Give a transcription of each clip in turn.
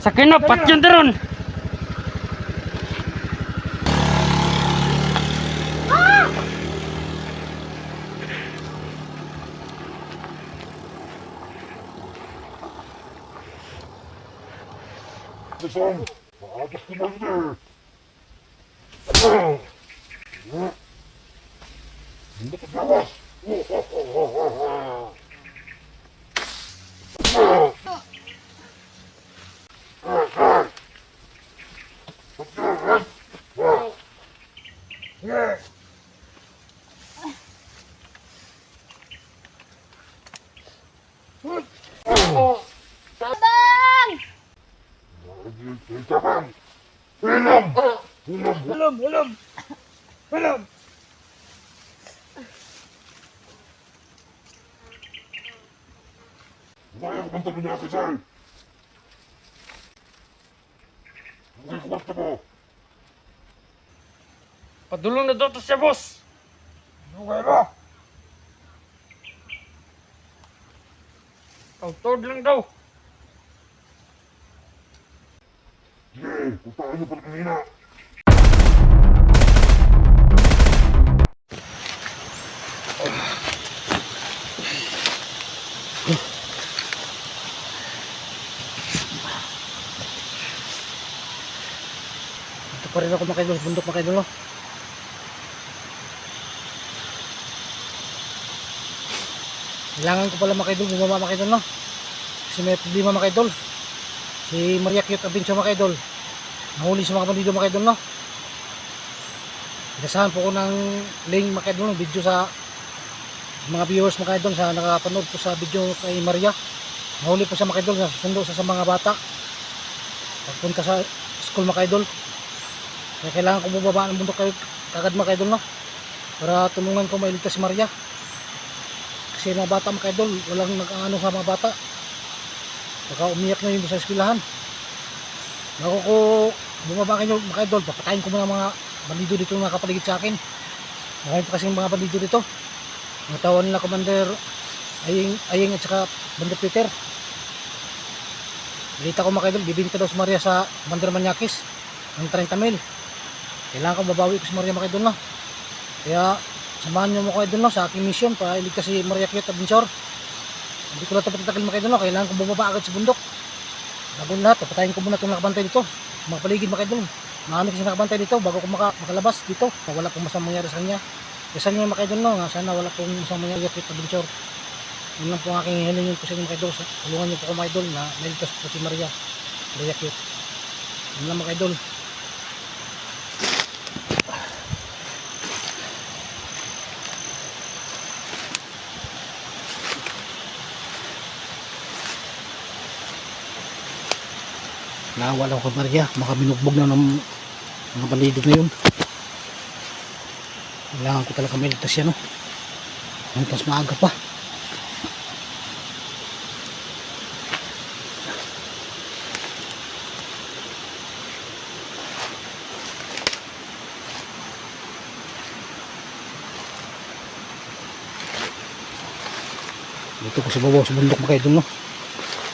Sa kinapat yun daron. Listen, maagas ka lang eh. Hindi Tabi niya officer! Ang kwarto mo! Padulong na to siya, boss. Ano kaya ba? Outward lang daw. Sige, puntaan niyo pala kanina. Pa rin ako mga idol, bundok mga idol. Kailangan ko pala mga idol, bumaba mga idol. No? Kasi may problema mga. Si Maria Cute Adventure mga idol. Nahuli sa mga bandido mga. No? Pinasahan po ko ng link mga idol, ng video sa mga viewers mga idol sa nakapanood po sa video kay Maria. Nahuli po siya mga idol, nasusundo siya sa mga bata. Pagpunta sa school mga idol. Kaya kailangan ko bumaba ng bundok kayo kagad mga idol no? Para tulungan ko mailigtas si Maria. Kasi mga bata mga idol walang nag-ano sa mga bata. Baka umiyak na yun sa eskwelahan. Bago ko bumaba kayo mga idol papatayin ko muna mga bandido dito na nakapaligid sa akin. Marami pa kasing mga bandido dito. Mga tawa nila Commander Aying, Aying at saka Bandar Peter. Balita ko mga idol bibinta daw si Maria sa Commander Manyakis ng 30 mil kailangan ko babawi ko si Maria mga idol no kaya samahan nyo mo ko idol no sa aking mission para iligtas si Maria Cute Adventure. Hindi ko lang ito patatagal mga idol no kailangan ko bumaba agad sa bundok. Bago lahat papatayin ko muna itong nakabantay dito. Mga paligid mga idol marami kasi nakabantay dito bago ko maka, makalabas dito. Na wala pong masamang mangyari sa kanya. Kaya nyo mga idol no nga sana wala pong masamang mangyari Cute Adventure. Yun lang po ang aking hilingin po sa inyo mga tulungan nyo po ko mga na nailigtas po si Maria Maria Cute yun lang mga Naawa lang ako Maria, baka binugbog na ng mga bandido na yun. Kailangan ko talaga mailigtas yan, no? Hanggang maaga pa. Dito ko sa babaw sa bundok mga idol, no?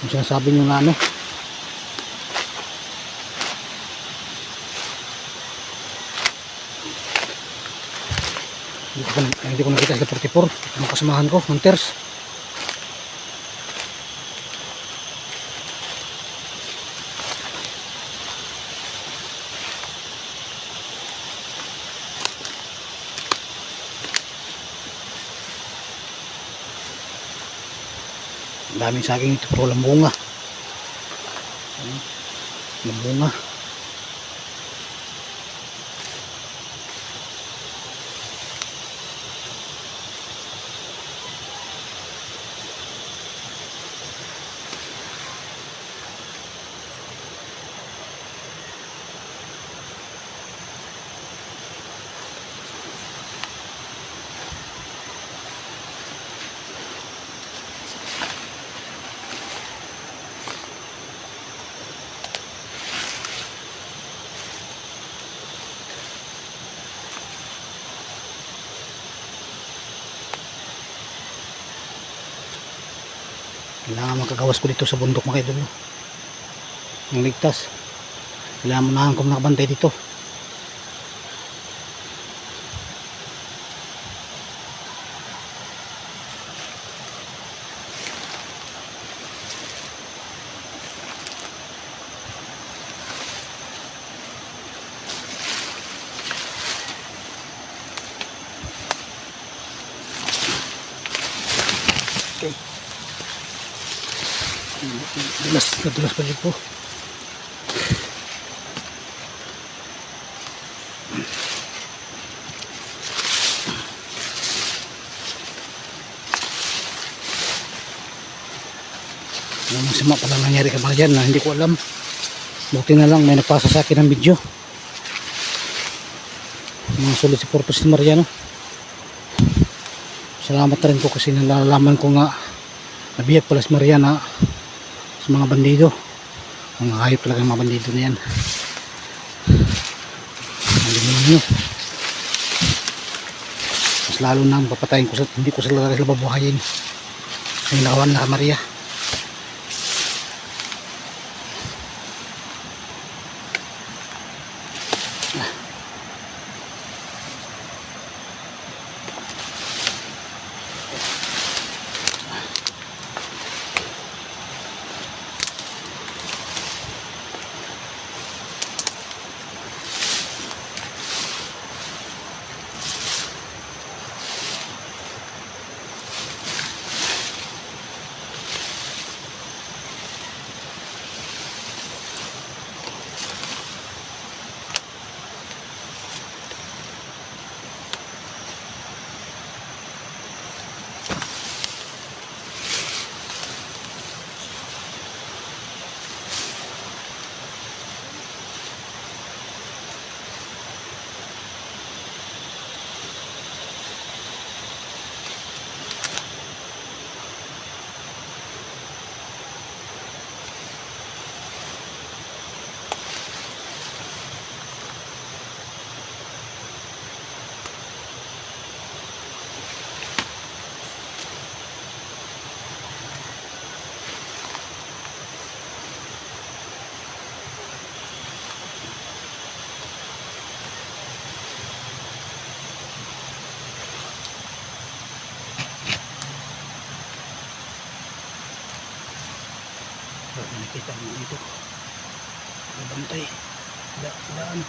Yung sinasabi nyo na ano, Hindi ko, nakita sila 44. Ito mga kasamahan ko, hunters. Ang daming saging ito, puro lambunga. Ayan, Lambunga. Kailangan makagawas ko dito sa bundok mga idol. Ang ligtas. Kailangan mo na kung nakabantay dito. Nadulas pa rin po. Ano masama pala nangyari ka ba dyan na hindi ko alam. Buti na lang may nagpasa sa akin ng video. Mga sulit si purpose ni Mariano. Salamat rin po kasi nalalaman ko nga nabiyag pala si Mariana sa mga bandido. Mga hayop talaga mga bandido na yan. Demonyo. Mas lalo na papatayin ko sa, hindi ko sila sila babuhayin. Ang nakawan na Maria. Nakita mo dito. Nabantay. Da, daan.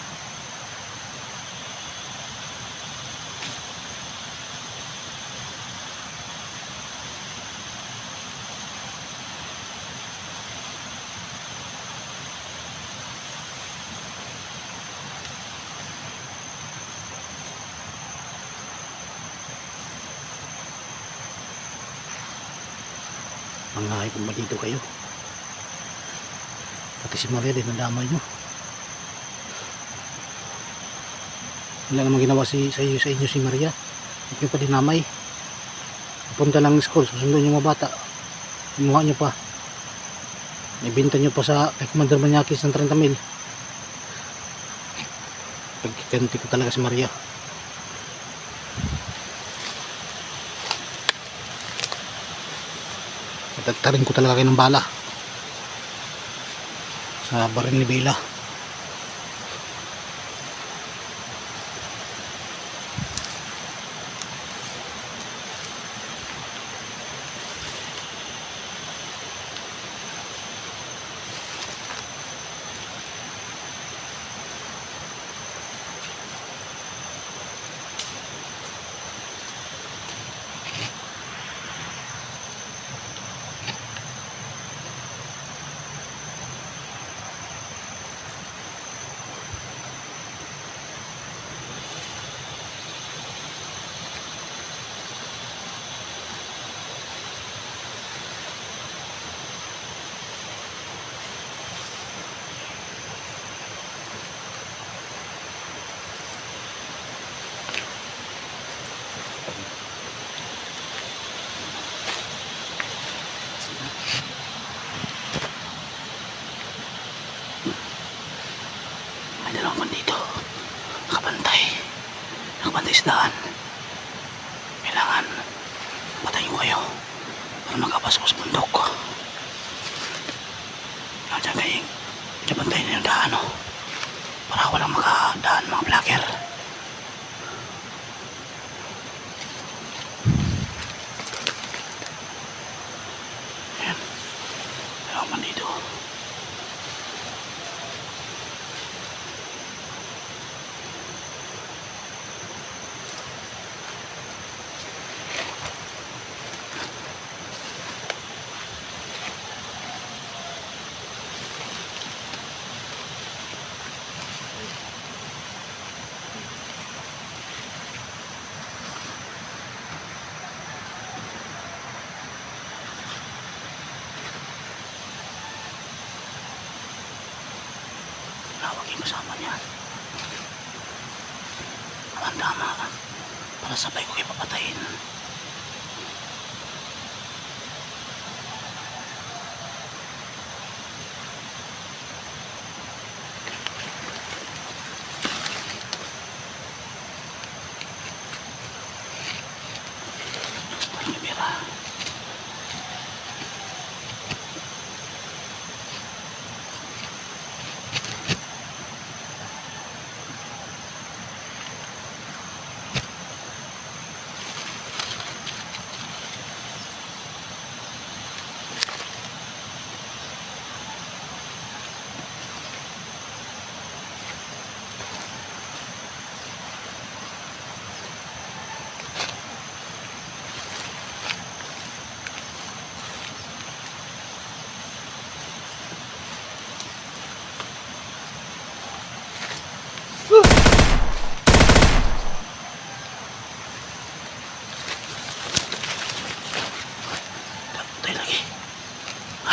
Mga kung ba dito kayo? Si Maria din nadamay nyo. Wala namang ginawa si, sa, iyo, sa inyo si Maria. Huwag nyo pa dinamay. Punta ng school, susunod yung mga bata. Imuha nyo pa. Ibinta nyo pa sa kay Commander Manyakis ng 30 mil. Pagkikanti ko talaga si Maria. Tatagtarin ko talaga kayo ng bala sa baril ni Bela. May dalawang bandito. Nakabantay. Nakabantay sa daan. Kailangan patayin ko kayo para makapasok sa bundok. Nandiyan kayong Pantay na yung daan, oh. Para walang makadaan mga vlogger. Ayan. Wala man dito. Tawag yung kasama niya. Ang tama. Para sabay ko kayo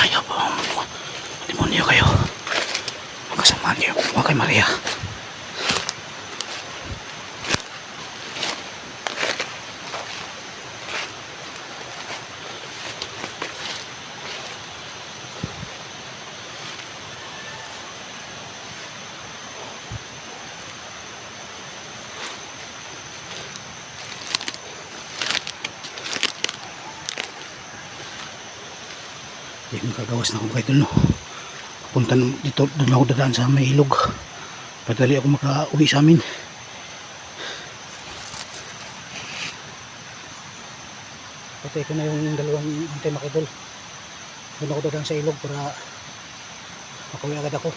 Ayaw po. Demonyo kayo. Magkasamaan kayo. Huwag kay Maria. Hindi makagawas na ako kay Tulo. Punta dito, doon ako dadaan sa may ilog. Padali ako makauwi sa amin. Patay ko na yung dalawang antay makidol. Doon ako dadaan sa ilog para makauwi agad ako.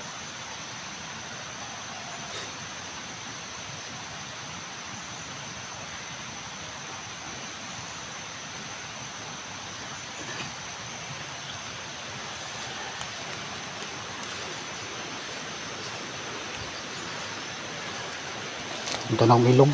Na akong ilog.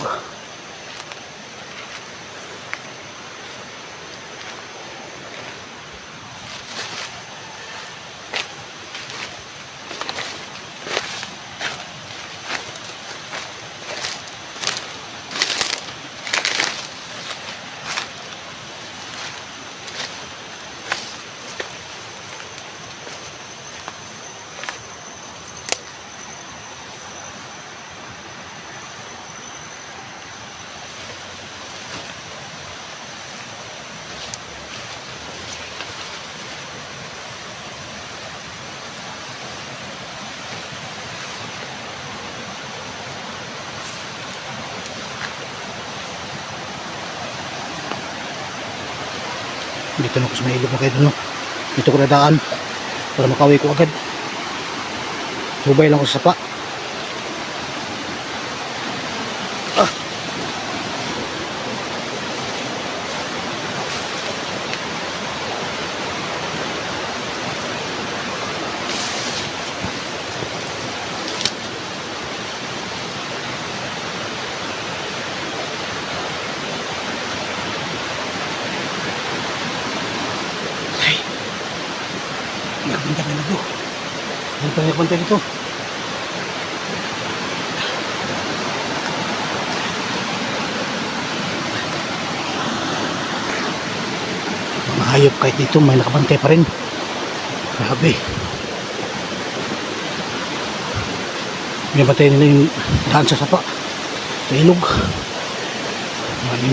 Dito na ako sa may ilog na kayo no? Dito ko nadaan para makauwi ko agad. Subay lang ako sa sapa. Ah. Ay. Nagpunta ka na to. Ano pa nagpunta dito? Mga hayop kahit dito may nakabantay pa rin. Grabe. Binabantay nila yung daan sa sapa. Sa ilog.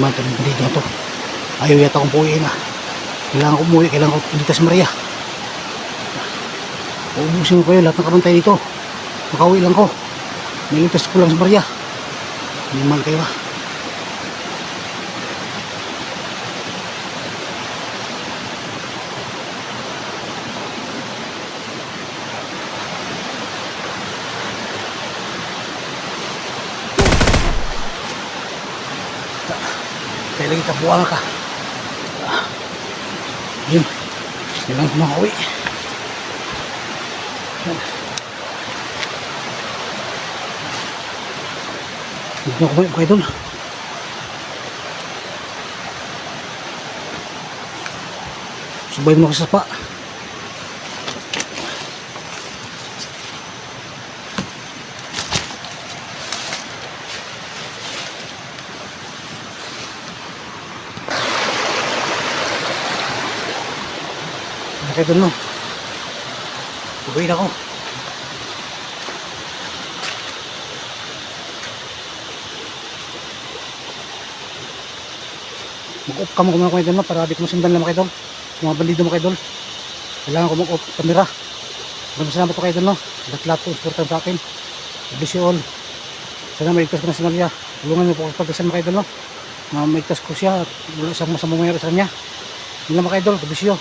Mga tanong pa dito na to. Ayaw yata akong puwiin na. Kailangan ko umuwi, kailangan ko dito sa Maria. Uubusin ko kayo lahat ng kabantay dito. makauwi lang ko. Niligtas ko lang sa Maria. Minimal kayo ah. Kaya lagi ka buwang ka. Yun. Yun lang makauwi. Hindi kumain mga idol. Subay mo ako sa sapa. Idol no. Subay na ako. Mag-off ka mo mga kaidol no, para di ko masundan lang mga kaidol mga bandido mga kaidol kailangan ko mag-off camera maraming salamat po kaidol no? Lahat lahat po supportan sa akin. Bless you all. Sana maligtas ko na si Maria. Tulungan niyo po ako pagdasan mga kaidol no? Na ko siya at wala siyang masamang mayroon sa kanya. Yun lang mga kaidol bless you